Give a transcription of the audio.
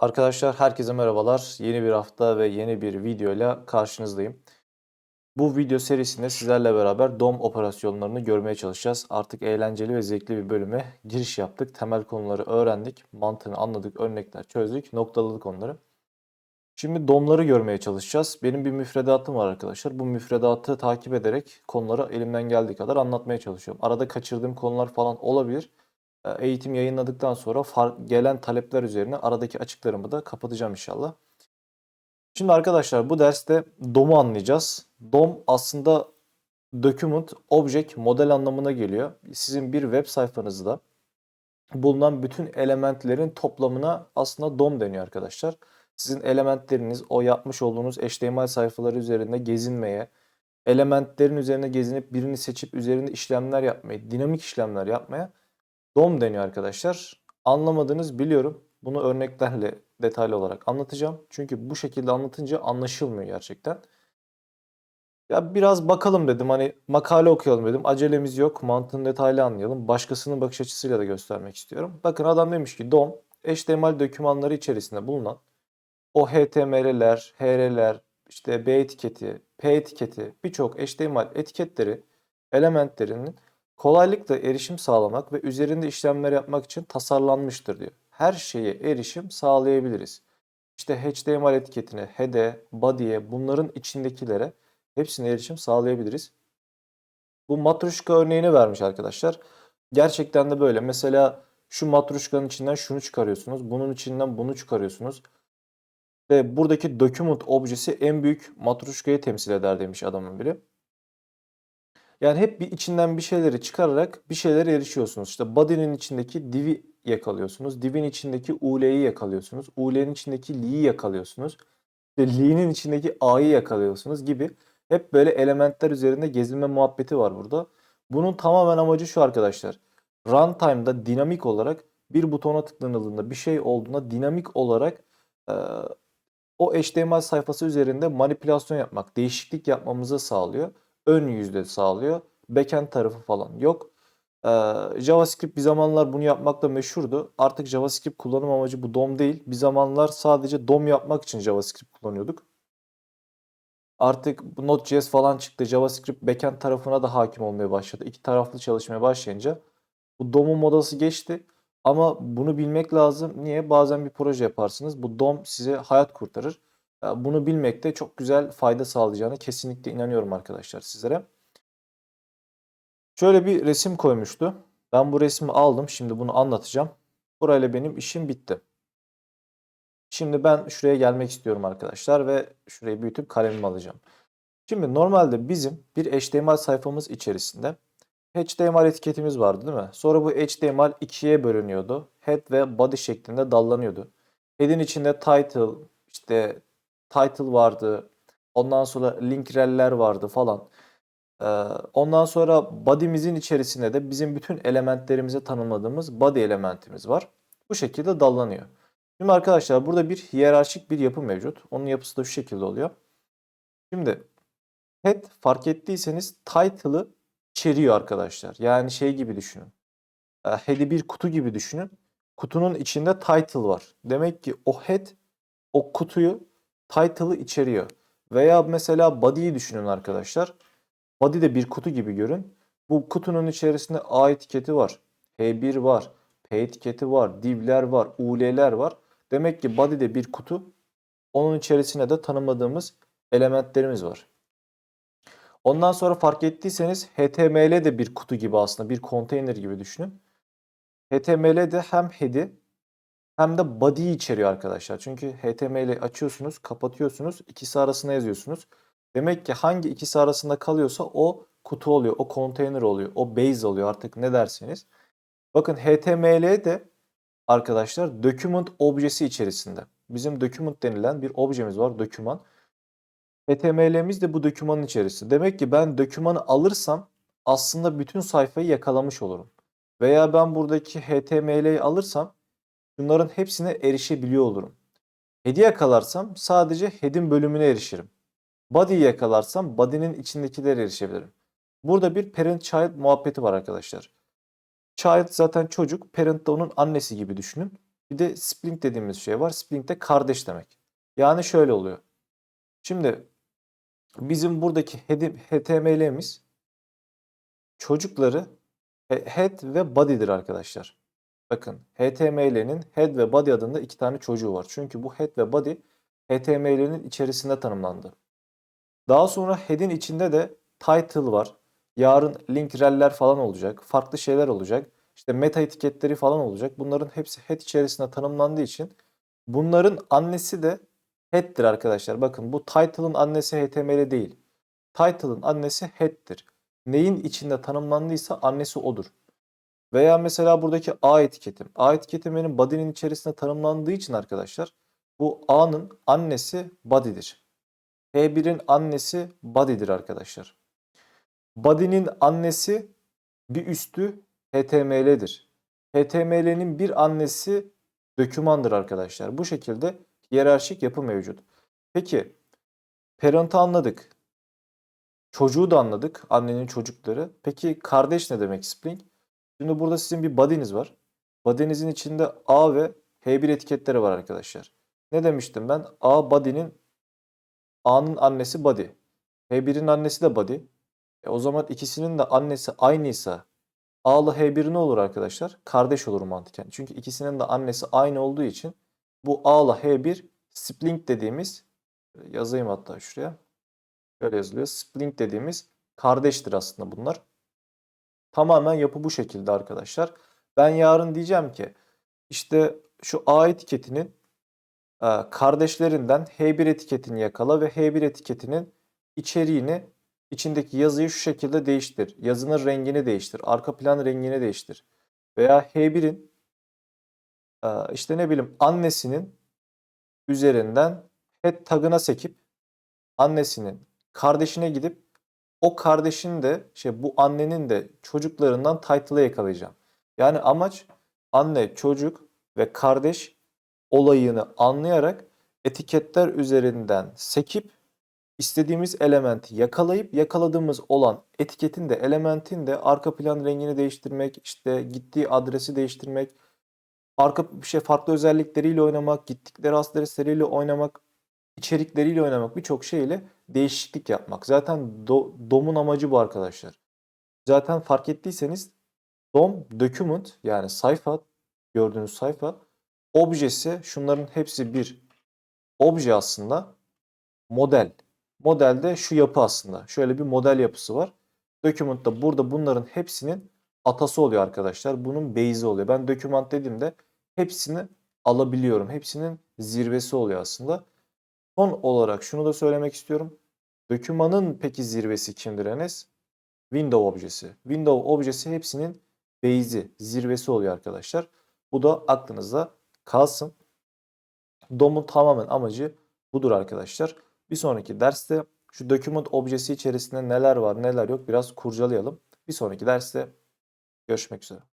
Arkadaşlar herkese merhabalar. Yeni bir hafta ve yeni bir videoyla karşınızdayım. Bu video serisinde sizlerle beraber DOM operasyonlarını görmeye çalışacağız. Artık eğlenceli ve zevkli bir bölüme giriş yaptık. Temel konuları öğrendik, mantığını anladık, örnekler çözdük, noktaladık onları. Şimdi DOM'ları görmeye çalışacağız. Benim bir müfredatım var arkadaşlar. Bu müfredatı takip ederek konuları elimden geldiği kadar anlatmaya çalışıyorum. Arada kaçırdığım konular falan olabilir. E, Eğitim yayınladıktan sonra gelen talepler üzerine aradaki açıklarımı da kapatacağım inşallah. Şimdi arkadaşlar bu derste DOM'u anlayacağız. DOM aslında Document Object Model anlamına geliyor. Sizin bir web sayfanızda bulunan bütün elementlerin toplamına aslında DOM deniyor arkadaşlar. Sizin elementleriniz o yapmış olduğunuz HTML sayfaları üzerinde gezinmeye, elementlerin üzerine gezinip birini seçip üzerinde işlemler yapmaya, dinamik işlemler yapmaya DOM deniyor arkadaşlar. Anlamadığınız biliyorum. Bunu örneklerle detaylı olarak anlatacağım. Çünkü bu şekilde anlatınca anlaşılmıyor gerçekten. Ya biraz bakalım dedim hani makale okuyalım dedim. Acelemiz yok. Mantığını detaylı anlayalım. Başkasının bakış açısıyla da göstermek istiyorum. Bakın adam demiş ki DOM HTML dokümanları içerisinde bulunan o HTML'ler, HR'ler, işte B etiketi, P etiketi birçok HTML etiketleri elementlerinin kolaylıkla erişim sağlamak ve üzerinde işlemler yapmak için tasarlanmıştır diyor. Her şeye erişim sağlayabiliriz. İşte HTML etiketine, head'e, body'ye, bunların içindekilere hepsine erişim sağlayabiliriz. Bu matruşka örneğini vermiş arkadaşlar. Gerçekten de böyle. Mesela şu matruşkanın içinden şunu çıkarıyorsunuz. Bunun içinden bunu çıkarıyorsunuz. Ve buradaki document objesi en büyük matruşkayı temsil eder demiş adamın biri. Yani hep bir içinden bir şeyleri çıkararak bir şeylere erişiyorsunuz. İşte body'nin içindeki div'i yakalıyorsunuz. Div'in içindeki UL'yi yakalıyorsunuz. UL'nin içindeki li'yi yakalıyorsunuz. İşte li'nin içindeki a'yı yakalıyorsunuz gibi. Hep böyle elementler üzerinde gezinme muhabbeti var burada. Bunun tamamen amacı şu arkadaşlar. Runtime'da dinamik olarak bir butona tıklanıldığında bir şey olduğunda dinamik olarak e, o HTML sayfası üzerinde manipülasyon yapmak, değişiklik yapmamızı sağlıyor. Ön yüzde sağlıyor. Backend tarafı falan yok. Ee, JavaScript bir zamanlar bunu yapmakla meşhurdu. Artık JavaScript kullanım amacı bu DOM değil. Bir zamanlar sadece DOM yapmak için JavaScript kullanıyorduk. Artık Node.js falan çıktı. JavaScript backend tarafına da hakim olmaya başladı. İki taraflı çalışmaya başlayınca bu DOM'un modası geçti. Ama bunu bilmek lazım. Niye? Bazen bir proje yaparsınız. Bu DOM size hayat kurtarır. Ya Bunu bilmekte çok güzel fayda sağlayacağını kesinlikle inanıyorum arkadaşlar sizlere. Şöyle bir resim koymuştu. Ben bu resmi aldım. Şimdi bunu anlatacağım. Burayla benim işim bitti. Şimdi ben şuraya gelmek istiyorum arkadaşlar ve şurayı büyütüp kalemimi alacağım. Şimdi normalde bizim bir HTML sayfamız içerisinde HTML etiketimiz vardı değil mi? Sonra bu HTML ikiye bölünüyordu. Head ve body şeklinde dallanıyordu. Head'in içinde title, işte title vardı. Ondan sonra link rel'ler vardı falan. Ee, ondan sonra body'mizin içerisinde de bizim bütün elementlerimize tanımladığımız body elementimiz var. Bu şekilde dallanıyor. Şimdi arkadaşlar burada bir hiyerarşik bir yapı mevcut. Onun yapısı da şu şekilde oluyor. Şimdi head fark ettiyseniz title'ı içeriyor arkadaşlar. Yani şey gibi düşünün. E, Head'i bir kutu gibi düşünün. Kutunun içinde title var. Demek ki o head o kutuyu title'ı içeriyor. Veya mesela body'yi düşünün arkadaşlar. Body de bir kutu gibi görün. Bu kutunun içerisinde A etiketi var. H1 var. P etiketi var. Div'ler var. UL'ler var. Demek ki body de bir kutu. Onun içerisinde de tanımladığımız elementlerimiz var. Ondan sonra fark ettiyseniz HTML de bir kutu gibi aslında bir konteyner gibi düşünün. HTML de hem head'i hem de body'yi içeriyor arkadaşlar. Çünkü HTML'i açıyorsunuz, kapatıyorsunuz, ikisi arasında yazıyorsunuz. Demek ki hangi ikisi arasında kalıyorsa o kutu oluyor, o konteyner oluyor, o base oluyor artık ne derseniz. Bakın HTML de arkadaşlar document objesi içerisinde. Bizim document denilen bir objemiz var, doküman. HTML'miz de bu dokümanın içerisinde. Demek ki ben dokümanı alırsam aslında bütün sayfayı yakalamış olurum. Veya ben buradaki HTML'yi alırsam bunların hepsine erişebiliyor olurum. Head'i yakalarsam sadece head'in bölümüne erişirim. Body'yi yakalarsam body'nin içindekilere erişebilirim. Burada bir parent child muhabbeti var arkadaşlar. Child zaten çocuk, parent de onun annesi gibi düşünün. Bir de sibling dediğimiz şey var. Sibling de kardeş demek. Yani şöyle oluyor. Şimdi bizim buradaki HTML'miz çocukları he- head ve body'dir arkadaşlar. Bakın HTML'nin head ve body adında iki tane çocuğu var. Çünkü bu head ve body HTML'nin içerisinde tanımlandı. Daha sonra head'in içinde de title var. Yarın link rel'ler falan olacak. Farklı şeyler olacak. İşte meta etiketleri falan olacak. Bunların hepsi head içerisinde tanımlandığı için bunların annesi de head'tir arkadaşlar. Bakın bu title'ın annesi HTML değil. Title'ın annesi head'tir. Neyin içinde tanımlandıysa annesi odur. Veya mesela buradaki A etiketim. A etiketim benim body'nin içerisinde tanımlandığı için arkadaşlar bu A'nın annesi body'dir. H1'in annesi body'dir arkadaşlar. Body'nin annesi bir üstü HTML'dir. HTML'nin bir annesi dokümandır arkadaşlar. Bu şekilde hiyerarşik yapı mevcut. Peki parent'ı anladık. Çocuğu da anladık. Annenin çocukları. Peki kardeş ne demek Spring? Şimdi burada sizin bir body'niz var. Body'nizin içinde A ve H1 etiketleri var arkadaşlar. Ne demiştim ben? A body'nin A'nın annesi body. H1'in annesi de body. E o zaman ikisinin de annesi aynıysa A'lı H1 ne olur arkadaşlar? Kardeş olur mantıken. Çünkü ikisinin de annesi aynı olduğu için bu A'lı H1 spling dediğimiz yazayım hatta şuraya. Şöyle yazılıyor. Spling dediğimiz kardeştir aslında bunlar. Tamamen yapı bu şekilde arkadaşlar. Ben yarın diyeceğim ki işte şu A etiketinin e, kardeşlerinden H1 etiketini yakala ve H1 etiketinin içeriğini içindeki yazıyı şu şekilde değiştir. Yazının rengini değiştir. Arka plan rengini değiştir. Veya H1'in e, işte ne bileyim annesinin üzerinden head tagına sekip annesinin kardeşine gidip o kardeşin de şey bu annenin de çocuklarından title'ı yakalayacağım. Yani amaç anne, çocuk ve kardeş olayını anlayarak etiketler üzerinden sekip istediğimiz elementi yakalayıp yakaladığımız olan etiketin de elementin de arka plan rengini değiştirmek, işte gittiği adresi değiştirmek, arka bir şey farklı özellikleriyle oynamak, gittikleri adresleriyle oynamak, içerikleriyle oynamak birçok şeyle değişiklik yapmak. Zaten do- DOM'un amacı bu arkadaşlar. Zaten fark ettiyseniz DOM document yani sayfa gördüğünüz sayfa objesi şunların hepsi bir obje aslında model. Modelde şu yapı aslında. Şöyle bir model yapısı var. Document da burada bunların hepsinin atası oluyor arkadaşlar. Bunun base'i oluyor. Ben document dediğimde hepsini alabiliyorum. Hepsinin zirvesi oluyor aslında. Son olarak şunu da söylemek istiyorum. Dokümanın peki zirvesi kimdir Enes? Window objesi. Window objesi hepsinin base'i, zirvesi oluyor arkadaşlar. Bu da aklınızda kalsın. DOM'un tamamen amacı budur arkadaşlar. Bir sonraki derste şu document objesi içerisinde neler var neler yok biraz kurcalayalım. Bir sonraki derste görüşmek üzere.